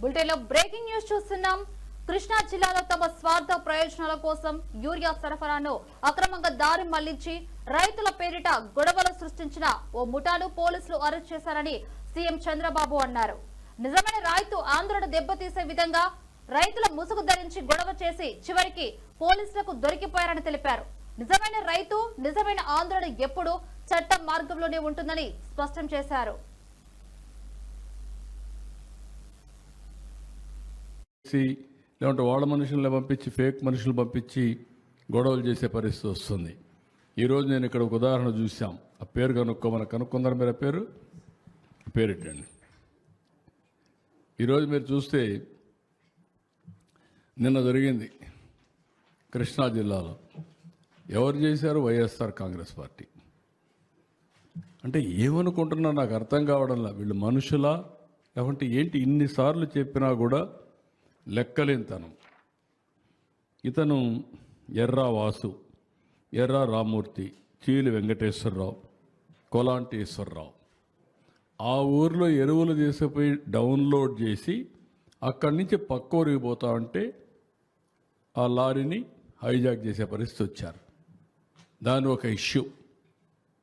Bulletin breaking news చూస్తున్నాం. కృష్ణా జిల్లాలో తమ స్వార్థ ప్రయోజనాల కోసం యూరియా సరఫరాను అక్రమంగా దారి మళ్ళించి రైతుల పేరిట గొడవలు సృష్టించిన ఓ ముఠాను పోలీసులు అరెస్ట్ చేశారని సీఎం చంద్రబాబు అన్నారు. నిజమైన రైతు ఆందోళన దెబ్బతీసే విధంగా రైతుల ముసుగు ధరించి గొడవ చేసి చివరికి పోలీసులకు దొరికిపోయారని తెలిపారు. నిజమైన రైతు నిజమైన ఆందోళన ఎప్పుడు చట్టం మార్గంలోనే ఉంటుందని స్పష్టం చేశారు. చేసి లేదంటే వాళ్ళ మనుషులను పంపించి ఫేక్ మనుషులు పంపించి గొడవలు చేసే పరిస్థితి వస్తుంది. ఈరోజు నేను ఇక్కడ ఒక ఉదాహరణ చూసాం ఆ పేరు కనుక్కోమని కనుక్కుందరు మీరు ఆ పేరు పేరెట్టండి పేరు ఈరోజు మీరు చూస్తే నిన్న జరిగింది కృష్ణా జిల్లాలో. ఎవరు చేశారు? వైఎస్ఆర్ కాంగ్రెస్ పార్టీ. అంటే ఏమనుకుంటున్నా నాకు అర్థం కావడంలా. వీళ్ళు మనుషులా? లేకుంటే ఏంటి ఇన్నిసార్లు చెప్పినా కూడా లెక్కలేనితనం. ఇతను ఎర్రా వాసు ఎర్రా రామూర్తి చీలి వెంకటేశ్వరరావు కొలాంటేశ్వరరావు. ఆ ఊర్లో ఎరువులు తీసుకుపోయి డౌన్లోడ్ చేసి అక్కడి నుంచి పక్క ఊరికి పోతా ఉంటే ఆ లారీని హైజాక్ చేసే పరిస్థితి వచ్చారు. దాని ఒక ఇష్యూ.